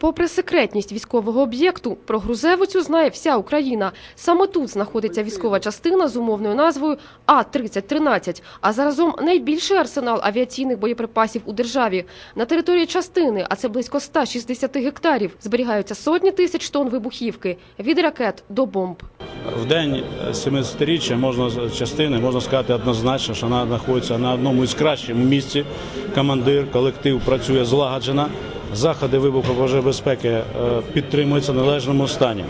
Попри секретність військового об'єкту, про Грузевицю знає вся Україна. Саме тут знаходиться військова частина з умовною назвою А-3013, а заразом найбільший арсенал авіаційних боєприпасів у державі. На території частини, а це близько 160 гектарів, зберігаються сотні тисяч тонн вибухівки – від ракет до бомб. В день 70-річчя можна частини можна сказати однозначно, що вона знаходиться на одному із кращих місці. Командир, колектив працює злагоджено. Заходи вибухової безпеки е, підтримуються в належному стані.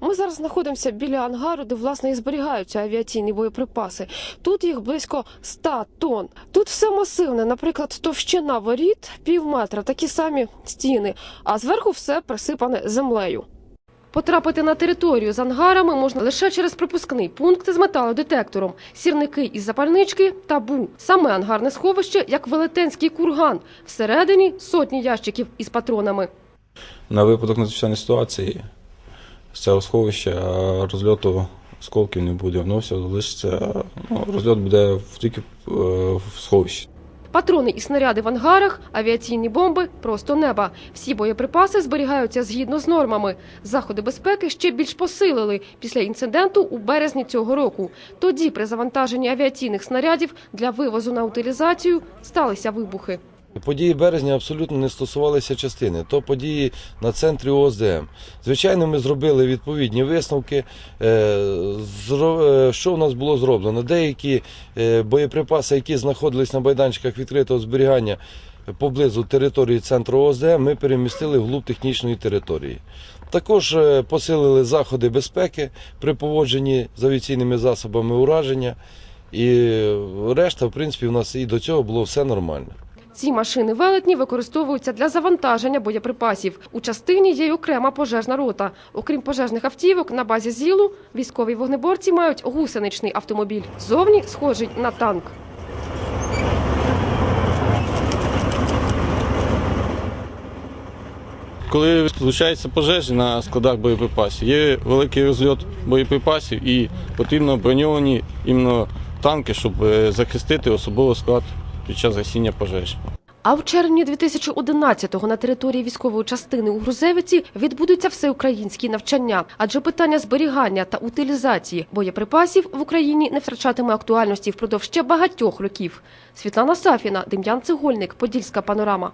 Ми зараз знаходимося біля ангару, де власне і зберігаються авіаційні боєприпаси. Тут їх близько 100 тонн. Тут все масивне, наприклад, товщина воріт пів метра, такі самі стіни, а зверху все присипане землею. Потрапити на територію з ангарами можна лише через пропускний пункт з металодетектором, сірники із запальнички та бу. Саме ангарне сховище як велетенський курган. Всередині сотні ящиків із патронами. На випадок надзвичайної ситуації з цього сховища е, розльоту осколків не буде, воно все залишиться. Ну, розльот буде тільки е, в сховищі. Патрони і снаряди в ангарах, авіаційні бомби – просто неба. Всі боєприпаси зберігаються згідно з нормами. Заходи безпеки ще більш посилили після інциденту у березні цього року. Тоді при завантаженні авіаційних снарядів для вивозу на утилізацію сталися вибухи. Події березня абсолютно не стосувалися частини, то події на центрі ОСДМ. Звичайно, ми зробили відповідні висновки. Е, е, Що в нас було зроблено? Деякі е, боєприпаси, які знаходились на майданчиках відкритого зберігання поблизу території центру ОСДМ, ми перемістили вглуб технічної території. Також посилили заходи безпеки при поводженні з авіаційними засобами ураження. І решта, в принципі, у нас і до цього було все нормально. Ці машини велетні використовуються для завантаження боєприпасів. У частині є й окрема пожежна рота. Окрім пожежних автівок, на базі ЗІЛу військові вогнеборці мають гусеничний автомобіль. Зовні схожий на танк. Коли случаються пожежі на складах боєприпасів, є великий розльот боєприпасів і потрібно броньовані іменно танки, щоб е, захистити особовий склад під час гасіння пожеж. А в червні 2011-го на території військової частини у Грузевиці відбудуться всеукраїнські навчання, адже питання зберігання та утилізації боєприпасів в Україні не втрачатиме актуальності впродовж ще багатьох років. Світлана Сафіна, Дем'ян Цегольник, Подільська панорама.